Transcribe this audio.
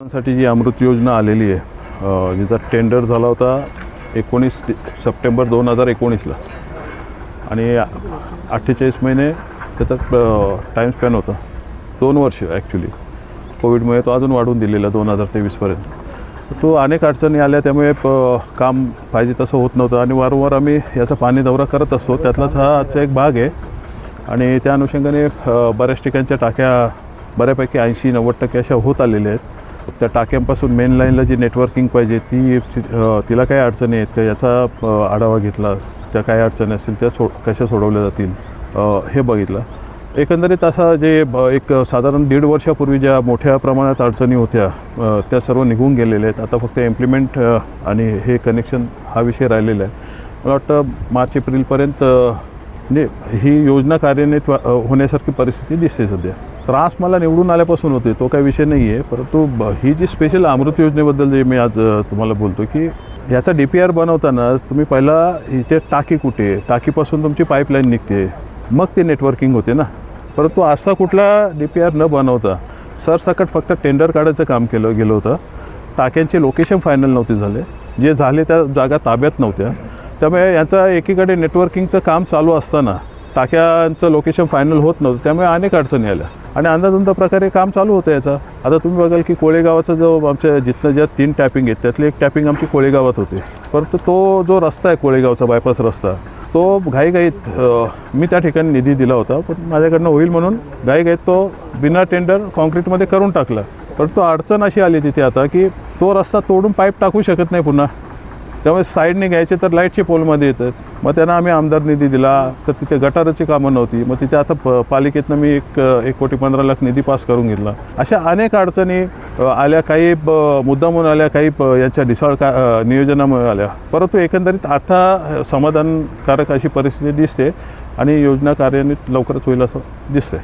साठी जी अमृत योजना आलेली आहे. जिचा टेंडर झाला होता एकोणीस सप्टेंबर दोन हजार एकोणीसला. आणि अठ्ठेचाळीस महिने त्याचा टाईम स्पॅन होता. दोन वर्ष ॲक्च्युली कोविडमुळे तो अजून वाढून दिलेला दोन हजार तेवीसपर्यंत तो अनेक अडचणी आल्या त्यामुळे प काम पाहिजे तसं होत नव्हतं. आणि वारंवार आम्ही याचा पाणी दौरा करत असतो. त्यातलाच हा आजचा एक भाग आहे. आणि त्या अनुषंगाने बऱ्याच ठिकाणच्या टाक्या बऱ्यापैकी ऐंशी नव्वद टक्के अशा होत आलेल्या आहेत. त्या टाक्यांपासून मेन लाईनला जी नेटवर्किंग पाहिजे ती तिला काय अडचणी आहेत का? याचा आढावा घेतला. त्या काय अडचणी असतील त्या सो कशा सोडवल्या जातील? हे बघितलं. एकंदरीत असा जे ब- एक साधारण दीड वर्षापूर्वी ज्या मोठ्या प्रमाणात अडचणी होत्या त्या सर्व निघून गेलेल्या आहेत. आता फक्त इम्प्लिमेंट आणि हे कनेक्शन हा विषय राहिलेला आहे. मला वाटतं मार्च एप्रिलपर्यंत म्हणजे ही योजना कार्यान्वित होण्यासारखी परिस्थिती दिसते सध्या. त्रास मला निवडून आल्यापासून होते तो काही विषय नाही आहे परंतु ही जी स्पेशल अमृत योजनेबद्दल जे मी आज तुम्हाला बोलतो की याचा डी पी आर बनवताना तुम्ही पहिला इथे टाकी कुठे? आहे? टाकीपासून तुमची पाईपलाईन निघते. मग ते नेटवर्किंग होते ना. परंतु असा कुठला डी पी आर न बनवता सरसकट फक्त टेंडर काढायचं काम केलं गेलं होतं. टाक्यांचे लोकेशन फायनल नव्हते झाले. जे झाले त्या जागा ताब्यात नव्हत्या. त्यामुळे यांचं एकीकडे नेटवर्किंगचं काम चालू असताना टाक्यांचं लोकेशन फायनल होत नव्हतं. त्यामुळे अनेक अडचणी आल्या. आणि अंदाजंदा प्रकारे काम चालू होतं याचं. आता तुम्ही बघाल की कोळेगावाचा जो आमच्या जिथनं ज्या तीन टॅपिंग आहेत त्यातली एक टॅपिंग आमची कोळेगावात होते. परंतु तो जो रस्ता आहे कोळेगावचा बायपास रस्ता तो घाईघाईत मी त्या ठिकाणी निधी दिला होता पण माझ्याकडनं होईल म्हणून घाईघाईत तो बिना टेंडर कॉन्क्रीटमध्ये करून टाकला. परंतु अडचण अशी आली तिथे आता की तो रस्ता तोडून पाईप टाकू शकत नाही पुन्हा. त्यामुळे साईडने घ्यायचे तर लाईटचे पोलमध्ये येतात. मग त्यांना आम्ही आमदार निधी दिला तर तिथे गटाराची कामं नव्हती. मग तिथे आता प पालिकेतनं मी एक एक कोटी पंधरा लाख निधी पास करून घेतला. अशा अनेक अडचणी आल्या. काही ब- मुद्दामून आल्या काही प यांच्या ढिसाळ का नियोजनामुळे आल्या. परंतु एकंदरीत आता समाधानकारक अशी परिस्थिती दिसते आणि योजना कार्यान्वित लवकरच होईल असं दिसतंय.